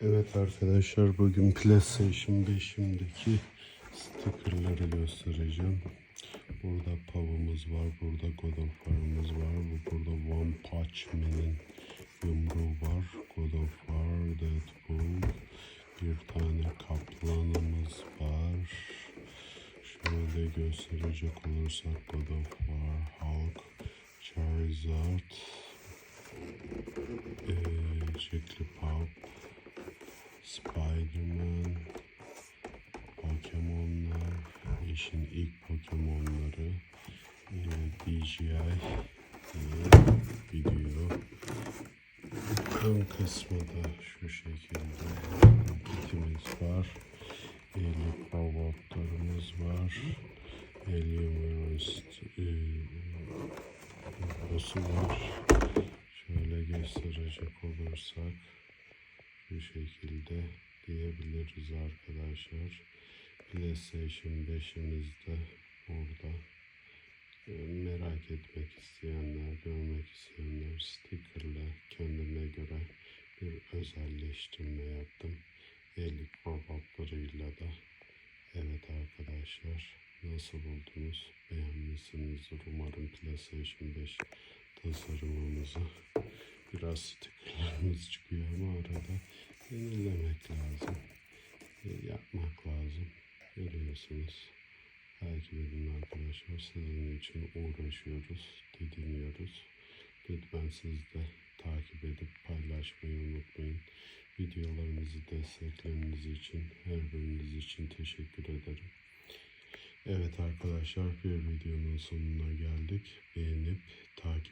Evet arkadaşlar bugün PlayStation 5'imdeki stickerları göstereceğim. Burada Pav'ımız var, burada God of War'ımız var, bu burada One Punch Man'in yumruğu var, God of War, Deadpool, bir tane kaplanımız var. Şöyle gösterecek olursak God of War, Hulk, Charizard, işin ilk Pokemon'ları, e, DJI e, video. Ön kısmı şu şekilde. Kitimiz var. Elif robotlarımız var. Alienverse e, logosu var. Şöyle gösterecek olursak bu şekilde diyebiliriz arkadaşlar. PlayStation 5'imiz de burada. Ee, Merak etmek isteyenler, görmek isteyenler stickerla kendime göre bir özelleştirme yaptım. Ellik robotlarıyla da. Evet arkadaşlar nasıl buldunuz? Beğenmişsinizdir umarım PlayStation 5 tasarımımızı. Biraz stickerlarımız çıkıyor ama arada yenilemek lazım. e, Yapmak lazım. Görüyorsunuz. Takip edin arkadaşlar. Sizin için uğraşıyoruz, didiniyoruz. Lütfen siz de takip edip paylaşmayı unutmayın. Videolarımızı destekleriniz için, her biriniz için teşekkür ederim. Evet arkadaşlar bir videonun sonuna geldik. Beğenip takip